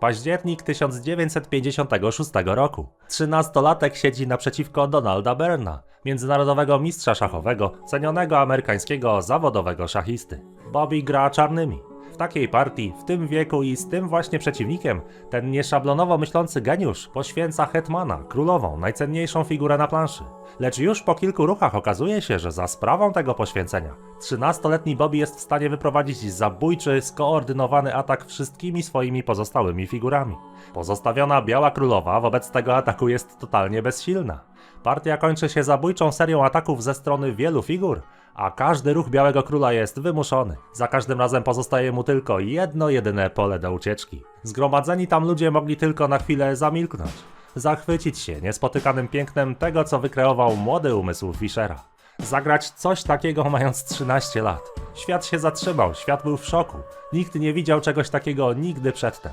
Październik 1956 roku. Trzynastolatek siedzi naprzeciwko Donalda Berna, międzynarodowego mistrza szachowego, cenionego amerykańskiego zawodowego szachisty. Bobby gra czarnymi. Takiej partii, w tym wieku i z tym właśnie przeciwnikiem, ten nieszablonowo myślący geniusz poświęca hetmana, królową, najcenniejszą figurę na planszy. Lecz już po kilku ruchach okazuje się, że za sprawą tego poświęcenia 13-letni Bobby jest w stanie wyprowadzić zabójczy, skoordynowany atak wszystkimi swoimi pozostałymi figurami. Pozostawiona biała królowa wobec tego ataku jest totalnie bezsilna. Partia kończy się zabójczą serią ataków ze strony wielu figur, a każdy ruch Białego Króla jest wymuszony. Za każdym razem pozostaje mu tylko jedno jedyne pole do ucieczki. Zgromadzeni tam ludzie mogli tylko na chwilę zamilknąć, zachwycić się niespotykanym pięknem tego, co wykreował młody umysł Fischera. Zagrać coś takiego mając 13 lat. Świat się zatrzymał, świat był w szoku. Nikt nie widział czegoś takiego nigdy przedtem.